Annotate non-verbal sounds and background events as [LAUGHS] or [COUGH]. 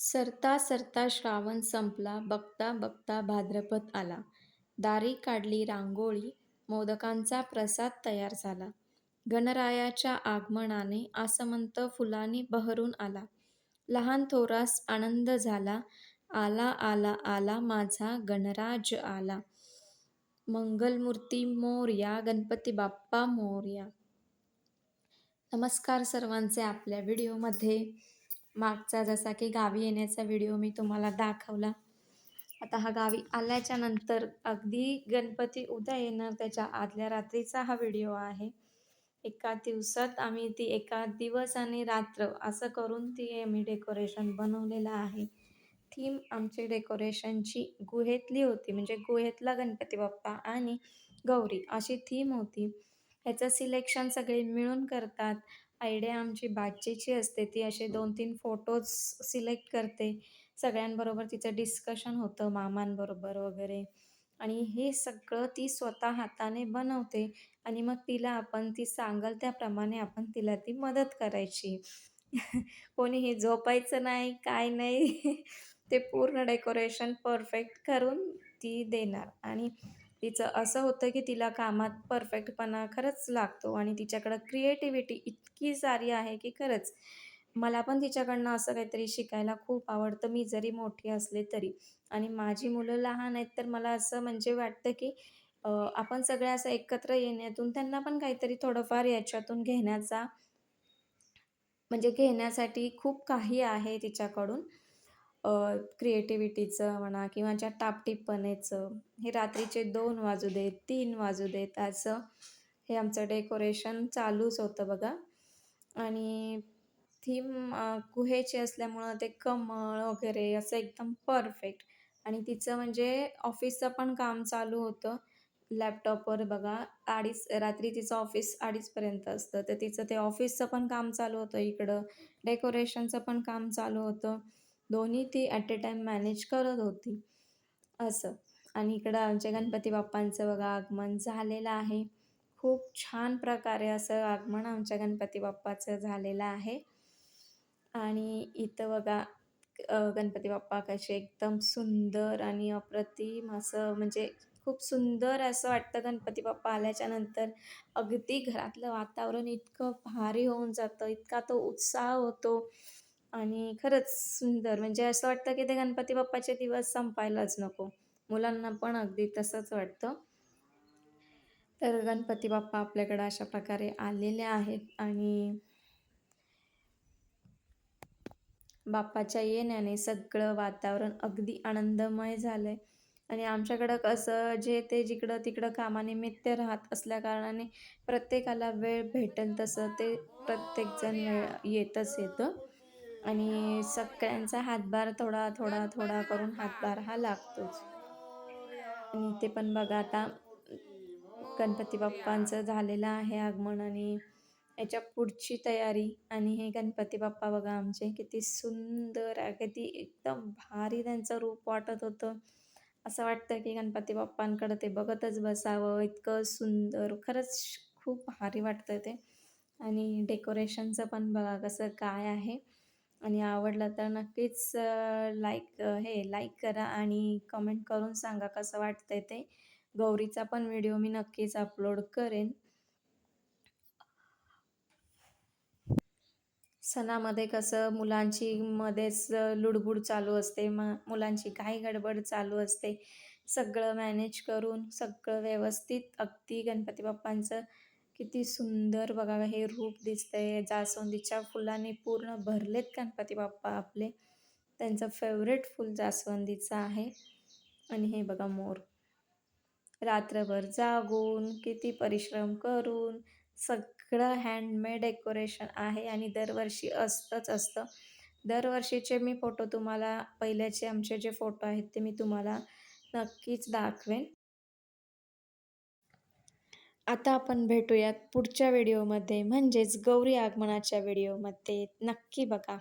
सरता सरता श्रावण संपला, बघता बघता भाद्रपद आला. दारी काढली रांगोळी, मोदकांचा प्रसाद तयार झाला. गणरायाच्या आगमनाने आसमंत फुलांनी बहरून आला. लहान थोरास आनंद झाला. आला आला आला माझा गणराज आला. मंगलमूर्ती मोरया, गणपती बाप्पा मोर्या नमस्कार सर्वांचे आपल्या व्हिडिओमध्ये मागचा जसा की गावी येण्याचा व्हिडिओ मी तुम्हाला दाखवला. आता हा गावी आल्याच्यानंतर अगदी गणपती उद्या येणार त्याच्या आदल्या रात्रीचा हा व्हिडिओ आहे. एका दिवसात आम्ही ती एका दिवस आणि रात्र असं करून ती आम्ही डेकोरेशन बनवलेलं आहे. थीम आमची डेकोरेशनची गुहेतली होती म्हणजे गुहेतला गणपती बाप्पा आणि गौरी अशी थीम होती. ह्याचं सिलेक्शन सगळे मिळून करतात. आयडिया आमची बाचीची असते. ती असे दोन तीन फोटोज सिलेक्ट करते. सगळ्यांबरोबर तिचं डिस्कशन होतं मामांबरोबर वगैरे आणि हे सगळं ती स्वतः हाताने बनवते आणि मग तिला आपण ती सांगेल त्याप्रमाणे आपण तिला ती मदत करायची. [LAUGHS] कोणी हे झोपायचं नाही, काय नाही. [LAUGHS] ते पूर्ण डेकोरेशन परफेक्ट करून ती देणार आणि तिचं असं होतं की तिला कामात परफेक्टपणा खरंच लागतो आणि तिच्याकडं क्रिएटिव्हिटी इतकी सारी आहे की खरंच मला पण तिच्याकडनं असं काहीतरी शिकायला खूप आवडतं. मी जरी मोठी असले तरी. आणि माझी मुलं लहान आहेत तर मला असं म्हणजे वाटतं की आपण सगळ्या असं एकत्र येण्यातून त्यांना पण काहीतरी थोडंफार याच्यातून घेण्याचा म्हणजे घेण्यासाठी खूप काही आहे तिच्याकडून. क्रिएटिव्हिटीचं म्हणा किंवा ज्या टापटीपणेचं हे रात्रीचे दोन वाजू देत तीन वाजू देत असं हे आमचं डेकोरेशन चालूच होतं बघा. आणि थीम गुहेची असल्यामुळं ते कमळ वगैरे असं एकदम परफेक्ट आणि तिचं म्हणजे ऑफिसचं पण काम चालू होतं. लॅपटॉपवर बघा अडीच रात्री तिचं ऑफिस अडीचपर्यंत असतं. तर तिचं ते ऑफिसचं पण काम चालू होतं इकडं. डेकोरेशनचं पण काम चालू होतं. दोन्ही ती ॲट अ टाईम मॅनेज करत होती. असं. आणि इकडं आमच्या गणपती बाप्पांचं बघा आगमन झालेलं आहे. खूप छान प्रकारे असं आगमन आमच्या गणपती बाप्पाचं झालेलं आहे. आणि इथं बघा गणपती बाप्पा कसे एकदम सुंदर आणि अप्रतिम असं म्हणजे खूप सुंदर असं वाटतं गणपती बाप्पा आल्याच्यानंतर. अगदी घरातलं वातावरण इतकं भारी होऊन जातं इतका तो उत्साह होतो. आणि खरंच सुंदर. म्हणजे असं वाटतं की ते गणपती बाप्पाचे दिवस संपायलाच नको. मुलांना पण अगदी तसंच वाटतं. तर गणपती बाप्पा आपल्याकडं अशा प्रकारे आलेले आहेत आणि बाप्पाच्या येण्याने सगळं वातावरण अगदी आनंदमय झालं आहे आणि आमच्याकडं कसं जे ते जिकडं तिकडं कामानिमित्त राहत असल्याकारणाने प्रत्येकाला वेळ भेटेल तसं ते प्रत्येकजण वेळ येतच येतं. आणि सगळ्यांचा हातभार थोडा थोडा थोडा करून हातभार हा लागतोच. आणि ते पण बघा आता गणपती बाप्पांचं झालेलं आहे आगमन आणि याच्या पुढची तयारी. आणि हे गणपती बाप्पा बघा आमचे किती सुंदर किती एकदम भारी त्यांचं रूप वाटत होतं. असं वाटतं की गणपती बाप्पांकडं ते बघतच बसावं इतकं सुंदर खरंच खूप भारी वाटतं ते. आणि डेकोरेशनचं पण बघा कसं काय आहे. आणि आवडला तर नक्कीच लाईक हे लाईक करा आणि कमेंट करून सांगा कसं वाटतंय ते. गौरीचा पण व्हिडिओ मी नक्कीच अपलोड करेन. सणामध्ये कसं मुलांची मध्येच लुडबुड चालू असते म मुलांची काही गडबड चालू असते. सगळं मॅनेज करून सगळं व्यवस्थित अगदी गणपती बाप्पांचं किती सुंदर बघा हे रूप दिसतंय. जास्वंदीच्या फुलाने पूर्ण भरलेत गणपती बाप्पा आपले. त्यांचं फेवरेट फूल जास्वंदीचं आहे. आणि हे बघा मोर. रात्रभर जागून किती परिश्रम करून सगळं हँडमेड डेकोरेशन आहे आणि दरवर्षी असतंच असतं. दरवर्षीचे मी फोटो तुम्हाला पहिल्याचे आमचे जे फोटो आहेत ते मी तुम्हाला नक्कीच दाखवेन. आता आपण भेटूयात पुढच्या व्हिडिओमध्ये. म्हणजेच गौरी आगमनाच्या व्हिडिओमध्ये. नक्की बघा.